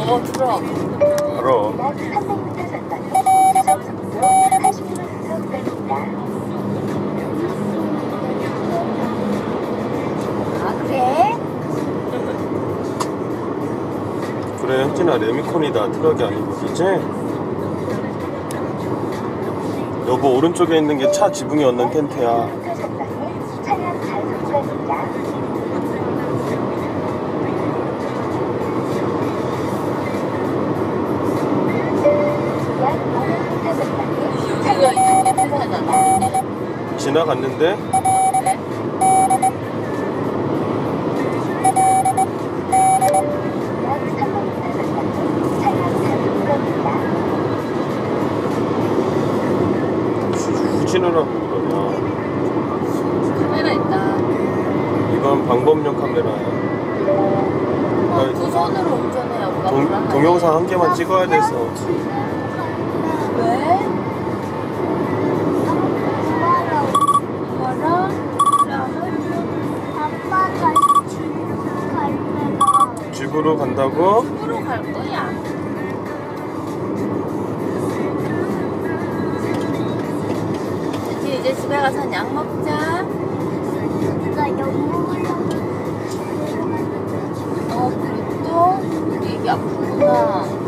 알아. 약 300m 전방에 시속 80km 아 그래? 그래 혁진아 레미콘이다 트럭이 아니고 그지? 여보 오른쪽에 있는 게 차 지붕이 얻는 텐트야 지나갔는데 약 300m 전방에 차량 단속 구간입니다. 후진을 하고 그러냐 카메라 있다. 이건 방법용 카메라야 어, 두 손으로 운전해. 동. 동영상 한 개만 찍어야 돼서 왜? 집으로 간다고? 집으로 갈 거야. 이제 이제 집에 가서 약 먹자. 나 영국을 어, 그리고 또 우리 애기 아프구나.